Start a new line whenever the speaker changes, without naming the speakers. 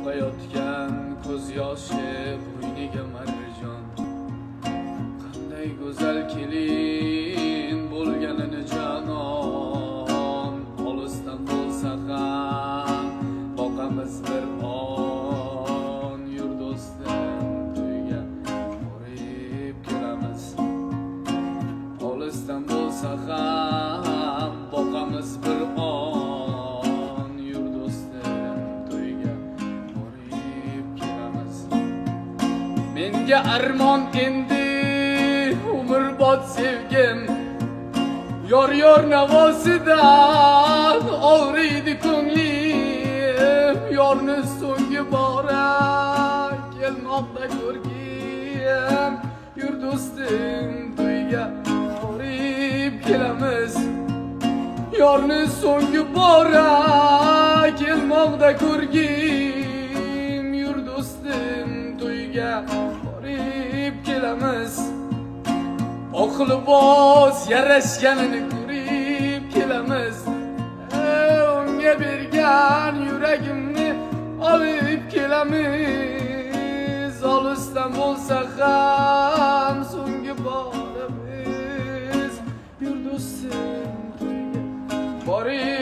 oqayotgan ko'z yoshi bo'yniga marjon qanday go'zal kelin bo'lganini janon olisdan bo'lsa ham boqamiz bir on menga armon endi umrbod sevgim. Yor yor navosidan og'riydi ko'nglim yorni so'nggi bora kelmoqda ko'rgim yur do'stim to'yga borib kelamiz yorni so'nggi bora kelmoqda ko'rgim yur do'stim to'yga Okulu boz yer eskenini kurip kilemiz Önge bir gen yüreğimni alıp kilemiz Al İstanbul sakam sungi barimiz Yurdusin barimiz